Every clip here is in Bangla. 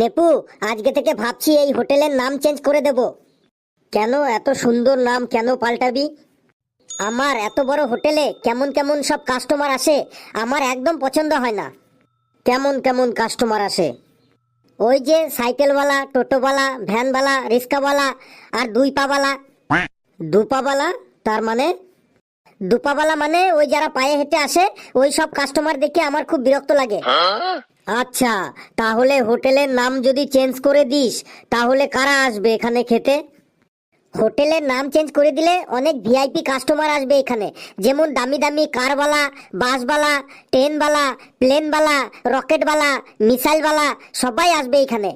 নেপু, আজকে থেকে ভাবছি এই হোটেলের নাম চেঞ্জ করে দেব। কেন এত সুন্দর নাম কেন পাল্টাবি? আমার এত বড় হোটেলে কেমন কেমন সব কাস্টমার আসে, আমার একদম পছন্দ হয় না। কেমন কেমন কাস্টমার আসে? ওই যে সাইকেলওয়ালা, টোটোওয়ালা, ভ্যানওয়ালা, রিক্সাওয়ালা আর দুই পাওয়ালা দুপাওয়ালা? তার মানে? দুপাওয়ালা মানে ওই যারা পায়ে হেঁটে আসে, ওই সব কাস্টমার দেখে আমার খুব বিরক্ত লাগে। আচ্ছা তাহলে হোটেলের নাম যদি চেঞ্জ করে দিস তাহলে কারা আসবে এখানে খেতে? হোটেলের নাম চেঞ্জ করে দিলে অনেক ভিআইপি কাস্টমার আসবে এখানে যেমন দামি দামি কারওয়ালা বাসওয়ালা ট্রেনওয়ালা প্লেনওয়ালা রকেটওয়ালা মিসাইলওয়ালা সবাই আসবে এখানে।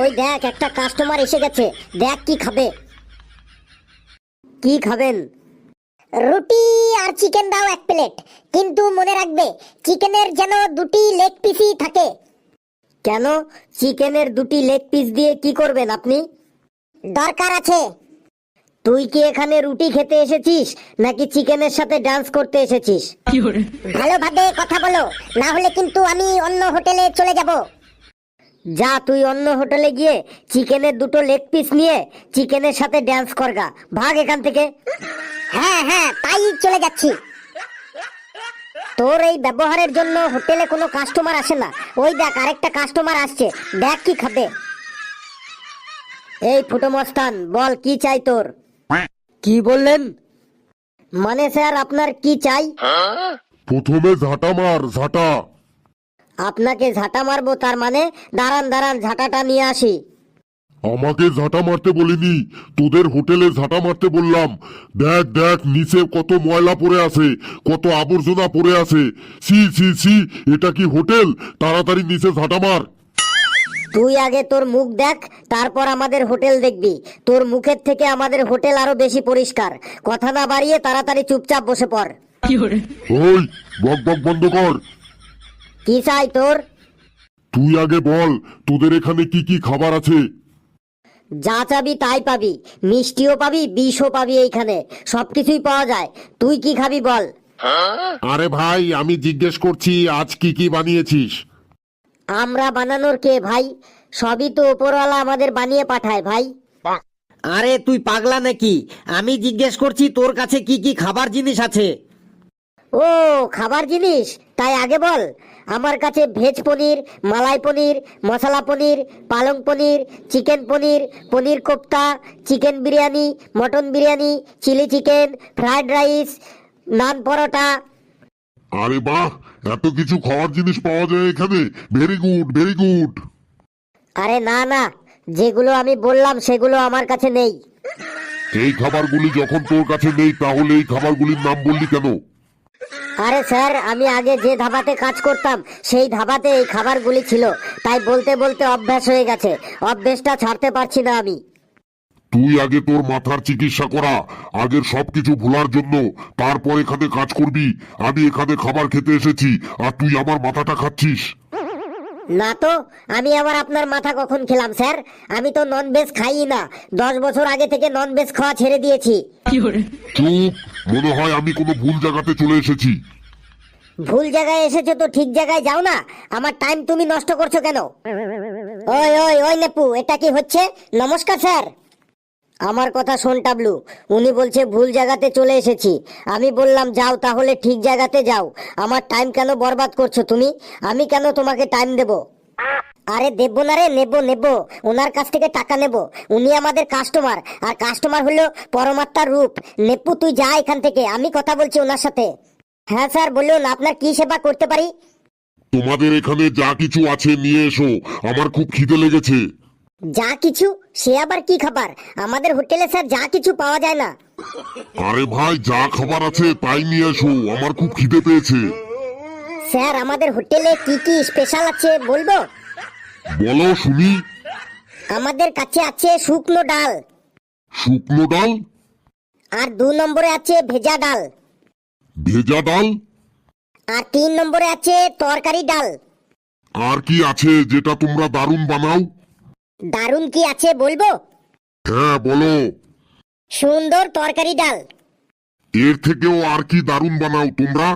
ওই দেখ একটা কাস্টমার এসে গেছে দেখ কি খাবে। কি খাবেন? রুটি আর চিকেন দাও এক প্লেট কিন্তু মনে রাখবে চিকেনের যেন দুটি লেগ পিসই থাকে। কেন? চিকেনের দুটি লেগ পিস দিয়ে কি করবেন আপনি? দরকার আছে। তুই কি এখানে রুটি খেতে এসেছিস নাকি চিকেনের সাথে ডান্স করতে এসেছিস? ভালোভাবে কথা বলো না হলে কিন্তু আমি অন্য হোটেলে চলে যাব। যা তুই অন্য হোটেলে গিয়ে চিকেনের দুটো লেগ পিস নিয়ে চিকেনের সাথে ড্যান্স করগা। ভাগ এখান থেকে। হ্যাঁ হ্যাঁ তাই চলে যাচ্ছি। তোর এই ব্যবহারের জন্য হোটেলে কোনো কাস্টমার আসে না। ওই দেখ আরেকটা কাস্টমার আসছে। দেখ কি খাবে। এই ফুটো মস্তান বল কি চাই তোর? কি বললেন? মানে স্যার আপনার কি চাই? প্রথমে ঝাঁটা মার ঝাঁটা। আপনাকে ঝাঁটা মারবো তার মানে দাঁড়ান দাঁড়ান ঝাঁটাটা নিয়ে আসি। আমাকে ঝাঁটা মারতে বলিনি তোদের হোটেলে ঝাঁটা মারতে বললাম। দেখ দেখ নিচে কত ময়লা পড়ে আছে কত আবর্জনা পড়ে আছে। সি সি সি এটা কি হোটেল? তাড়াতাড়ি নিচে ঝাঁটা মার। তুই আগে তোর মুখ দেখ তারপর আমাদের হোটেল দেখবি। তোর মুখের থেকে আমাদের হোটেল আরও বেশি পরিষ্কার। কথা না বাড়িয়ে তাড়াতাড়ি চুপচাপ বসে পড়। ওই বক বক বন্ধ কর। কি চাই তোর? তুই আগে বল তোদের এখানে কি কি খাবার আছে? যা চাবি তাই পাবি মিষ্টিও পাবি বিষও পাবি এইখানে সবকিছুই পাওয়া যায়। তুই কি খাবি বল। আরে ভাই আমি জিজ্ঞেস করছি আজ কি কি বানিয়েছিস? আমরা বানানোর কে ভাই? সবই তো ওপরওয়ালা আমাদের বানিয়ে পাঠায় ভাই। আরে তুই পাগলা নাকি? আমি জিজ্ঞেস করছি তোর কাছে কি কি খাবার জিনিস আছে? ও খাবার জিনিস? তাই আগে বল। আমার কাছে ভেজ পনির মালাই পনির মশলা পনির পালং paneer chicken paneer paneer kofta chicken biryani mutton biryani chilli chicken fried rice naan paratha. আরে বাহ এত কিছু খাওয়ার জিনিস পাওয়া যায় এখানে। ভেরি গুড ভেরি গুড আরে না না যেগুলো আমি বললাম সেগুলো আমার কাছে নেই। এই খাবারগুলি যখন তোর কাছে নেই তাহলে এই খাবারগুলির নাম বললি কেন? আরে স্যার আমি আগে যে ধাবাতে কাজ করতাম সেই ধাবাতে এই খাবারগুলি ছিল। তাই বলতে বলতে অভ্যাস হয়ে গেছে। অভ্যেসটা ছাড়তে পারছি না আমি। তুই আগে তোর মাথার চিকিৎসা করা আগের সবকিছু ভোলার জন্য তারপর এখানে কাজ করবি। আমি এখানে খাবার খেতে এসেছি আর তুই আমার মাথাটা খাচ্ছিস। না তো আমি আবার আপনার মাথা কখন খেলাম স্যার? আমি তো নন ভেজ খাই না। দশ বছর আগে থেকে নন ভেজ খাওয়া ছেড়ে দিয়েছি। চুপ। মনে হয় আমি কোনো ভুল জায়গাতে চলে এসেছি। ভুল জায়গায় এসেছ তো ঠিক জায়গায় যাও না। আমার টাইম তুমি নষ্ট করছ কেন? ওই ওই ওই নেপু, এটা কি হচ্ছে? নমস্কার, স্যার। আমার কথা শোন, টাবলু। উনি বলছে ভুল জায়গাতে চলে এসেছি। আমি বললাম, যাও তাহলে ঠিক জায়গাতে যাও। আমার টাইম কেন বরবাদ করছ তুমি? আমি কেন তোমাকে টাইম দেব? আরে দেবো না রে নেব নেব। ওনার কাছ থেকে টাকা নেব। উনি আমাদের কাস্টমার আর কাস্টমার হলো পরমাত্মার রূপ। নেপু তুই যা এখান থেকে। আমি কথা বলছি ওনার সাথে। হ্যাঁ স্যার বলুন আপনার কি সেবা করতে পারি? তোমাদের এখানে যা কিছু আছে নিয়ে এসো। আমার খুব খিদে লেগেছে। যা কিছু? সে আবার কি খাবার? আমাদের হোটেলে স্যার যা কিছু পাওয়া যায় না। আরে ভাই যা খাবার আছে তাই নিয়ে এসো। আমার খুব খিদে পেয়েছে। স্যার আমাদের হোটেলে কি কি স্পেশাল আছে বলব? বলো শুনি। আমাদের কাছে আছে শুকনো ডাল। শুকনো ডাল? আর দু নম্বরে আছে ভেজা ডাল। ভেজা ডাল? আর তিন নম্বরে আছে তরকারি ডাল। আর কি আছে যেটা তোমরা দারুণ বানাও? দারুণ কি আছে বলব? হ্যাঁ বলো। সুন্দর তরকারি ডাল। এর থেকেও আর কি দারুণ বানাও তোমরা?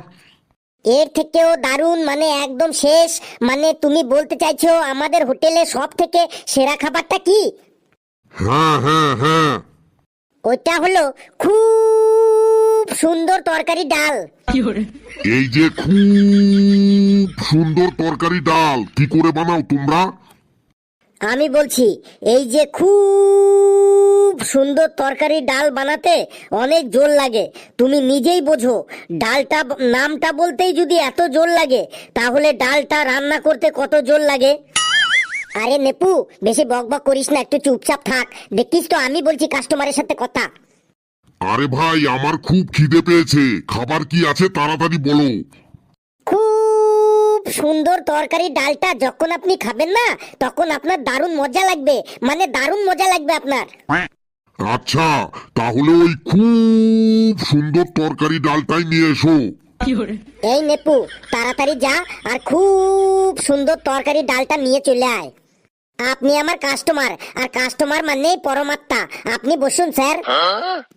এর থেকেও দারুণ মানে একদম শেষ। মানে তুমি বলতে চাইছো আমাদের হোটেলে সব থেকে সেরা খাবারটা কি? হ্যাঁ হ্যাঁ হ্যাঁ। ওইটা হলো খুব সুন্দর তরকারি ডাল। এই যে খুব সুন্দর তরকারি ডাল কি করে বানাও তোমরা? আমি বলছি, এই যে খুব সুন্দর তরকারি ডাল বানাতে অনেক জোর লাগে। তুমি নিজেই বোঝো, ডালটা, নামটা বলতেই যদি এত জোর লাগে, তাহলে ডালটা রান্না করতে কত জোর লাগে? আরে নেপু, বেশি বক বক করিস না, একটু চুপচাপ থাক। দেখিস তো, আমি বলছি কাস্টমারের সাথে কথা। আরে ভাই, আমার খুব খিদে পেয়েছে। খাবার কি আছে তাড়াতাড়ি বলো। সুন্দর তরকারি ডালটা যখন আপনি খাবেন না তখন আপনার দারুণ মজা লাগবে। মানে দারুণ মজা লাগবে আপনার। আচ্ছা তাহলে ওই খুব সুন্দর তরকারি ডালটাই নিয়ে এসো। এই নেপু তাড়াতাড়ি যা আর খুব সুন্দর তরকারি ডালটা নিয়ে চলে আয়। আপনি আমার কাস্টমার আর কাস্টমার মানেই পরমাত্মা। আপনি বসুন স্যার।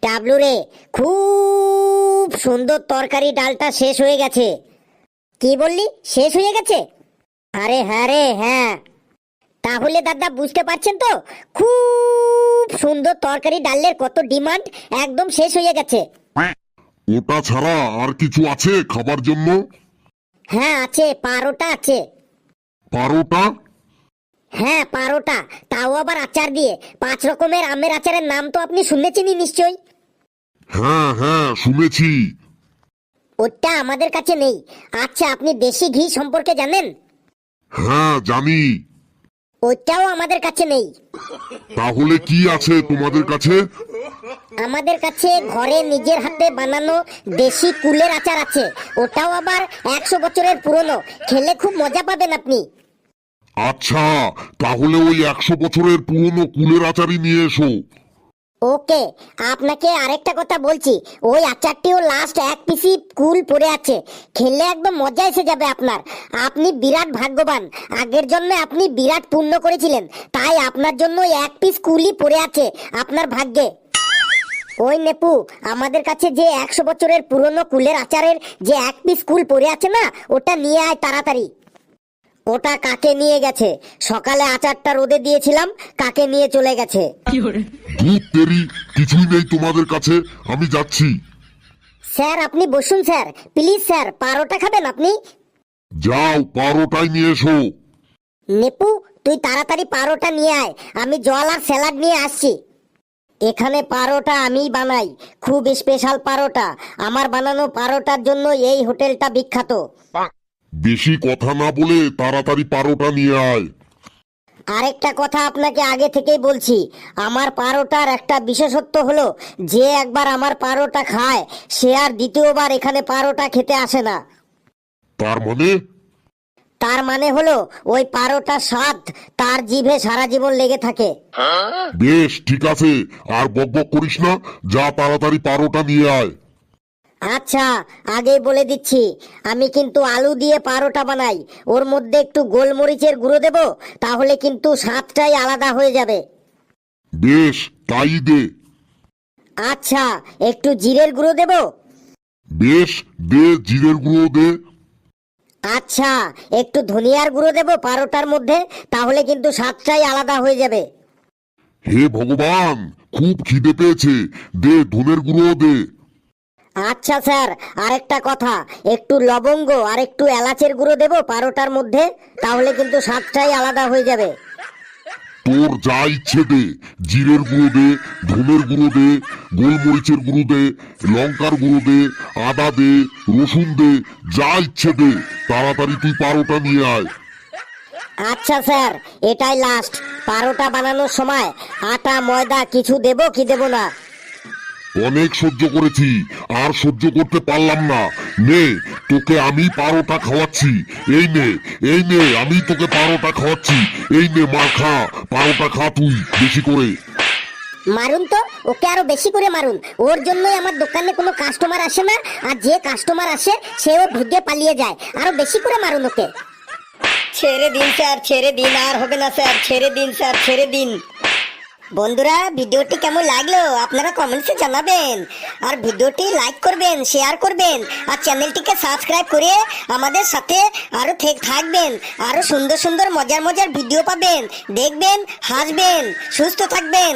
ডাবলু রে খুব সুন্দর তরকারি ডালটা শেষ হয়ে গেছে। কি বললি? শেষ হয়ে গেছে? আরে হ্যাঁ রে হ্যাঁ। তাহলে দাদা বুঝতে পারছেন তো? খুব সুন্দর তরকারি ডালের কত ডিমান্ড একদম শেষ হয়ে গেছে। ওটা ছাড়া আর কিছু আছে খাবার জন্য? হ্যাঁ আছে পারোটা আছে। পারোটা? হ্যাঁ পারোটা। তাও আবার আচার দিয়ে। পাঁচ রকমের আমের আচারের নাম তো আপনি শুনেছেনই নিশ্চয়ই। হ্যাঁ হ্যাঁ শুনেছি। ওটা আমাদের কাছে নেই। আচ্ছা আপনি দেশি ঘি সম্পর্কে জানেন? হ্যাঁ জানি। ওটাও আমাদের কাছে নেই। তাহলে কি আছে তোমাদের কাছে? আমাদের কাছে ঘরে নিজের হাতে বানানো দেশি কুলের আচার আছে। ওটাও আবার একশো বছরের পুরনো। খেলে খুব মজা পাবেন আপনি। আচ্ছা তাহলে ওই একশো বছরের পুরনো কুলের আচারই নিয়ে এসো। ওকে, আপনাকে আরেকটা কথা বলছি। ওই আচারটিও লাস্ট এক পিসি কুল পড়ে আছে। খেলে একদম মজা এসে যাবে আপনার। আপনি বিরাট ভাগ্যবান। আগের জন্মে আপনি বিরাট পুণ্য করেছিলেন। তাই আপনার জন্য এক পিস কুলই পড়ে আছে, আপনার ভাগ্যে। ওই নেপু, আমাদের কাছে যে একশো বছরের পুরনো কুলের আচারের যে এক পিস কুল পড়ে আছে না, ওটা নিয়ে আয় তাড়াতাড়ি। ওটা কাকে নিয়ে গেছে? সকালে আচারটা রোদে দিয়েছিলাম কাকে নিয়ে চলে গেছে? তেরি কিছুই নেই তোমাদের কাছে আমি যাচ্ছি। স্যার আপনি বসুন স্যার। প্লিজ স্যার পারোটা খাবেন আপনি? যাও পারোটাই নিয়ে এসো। নেপু তুই তাড়াতাড়ি পারোটা নিয়ে আয়। আমি জল আর স্যালাড নিয়ে আসছি। এখানে পারোটা আমিই বানাই। খুব স্পেশাল পারোটা। আমার বানানো পারোটার জন্য এই হোটেলটা বিখ্যাত। বেশি কথা না বলে তাড়াতাড়ি পারোটা নিয়ে আয়। আরেকটা কথা আপনাকে আগে থেকেই বলছি আমার পারোটার একটা বিশেষত্ব হলো যে একবার আমার পারোটা খায় সে আর দ্বিতীয়বার এখানে পারোটা খেতে আসে না। তার মানে? তার মানে হলো ওই পারোটা স্বাদ তার জিভে সারা জীবন লেগে থাকে। বেশ ঠিক আছে। আর বকবক করিস না যা তাড়াতাড়ি পারোটা নিয়ে আয়। আচ্ছা আগেই বলে দিচ্ছি। আমি কিন্তু আলু দিয়ে পারোটা বানাই। ওর মধ্যে একটু গোলমরিচের গুঁড়ো দেব তাহলে কিন্তু স্বাদটাই আলাদা হয়ে যাবে। বেশ তাই দে। আচ্ছা একটু জিরের গুঁড়ো দেব? বেশ দে জিরের গুঁড়ো দে। আচ্ছা একটু ধনিয়ার গুঁড়ো দেব পারোটার মধ্যে তাহলে কিন্তু স্বাদটাই আলাদা হয়ে যাবে। হে ভগবান খুব খিদে পেয়েছে। দে ধনের গুঁড়ো দে। আচ্ছা স্যার আরেকটা কথা। একটু লবঙ্গ আর একটু এলাচের গুঁড়ো দেবো পারোটার মধ্যে তাহলে কিন্তু স্বাদটাই আলাদা হয়ে যাবে। তোর যা ইচ্ছে দে জিরের গুঁড়ো দে ধনের গুঁড়ো দে গোলমরিচের গুঁড়ো দে লঙ্কার গুঁড়ো দে আদা দে রসুন দে যা ইচ্ছে দে তাড়াতাড়ি তুই পারোটা নিয়ে আয়। আচ্ছা স্যার এটাই লাস্ট পারোটা বানানোর সময় আটা ময়দা কিছু দেব কি দেব না? অনেক সহ্য করেছি আর সহ্য করতে পারলাম না। নে তোকে আমি পারোটা খাওয়াচ্ছি। এই নে এই নে আমি তোকে পারোটা খাওয়াচ্ছি। এই নে মা খা পারোটা খা তুই বেশি করে। মারুন তো ওকে আরও বেশি করে মারুন। ওর জন্যই আমার দোকানে কোনো কাস্টমার আসে না আর যে কাস্টমার আসে সেও ভেগে পালিয়ে যায়। আরও বেশি করে মারুন ওকে। ছেড়ে দিন স্যার ছেড়ে দিন আর হবে না স্যার ছেড়ে দিন স্যার ছেড়ে দিন। বন্ধুরা, ভিডিওটি কেমন লাগল আপনারা কমেন্টসে জানাবেন। আর ভিডিওটি লাইক করবেন শেয়ার করবেন, আর চ্যানেলটিকে সাবস্ক্রাইব করে আমাদের সাথে আরও থাকবেন আরও সুন্দর সুন্দর মজার মজার ভিডিও পাবেন, দেখবেন, হাসবেন, সুস্থ থাকবেন।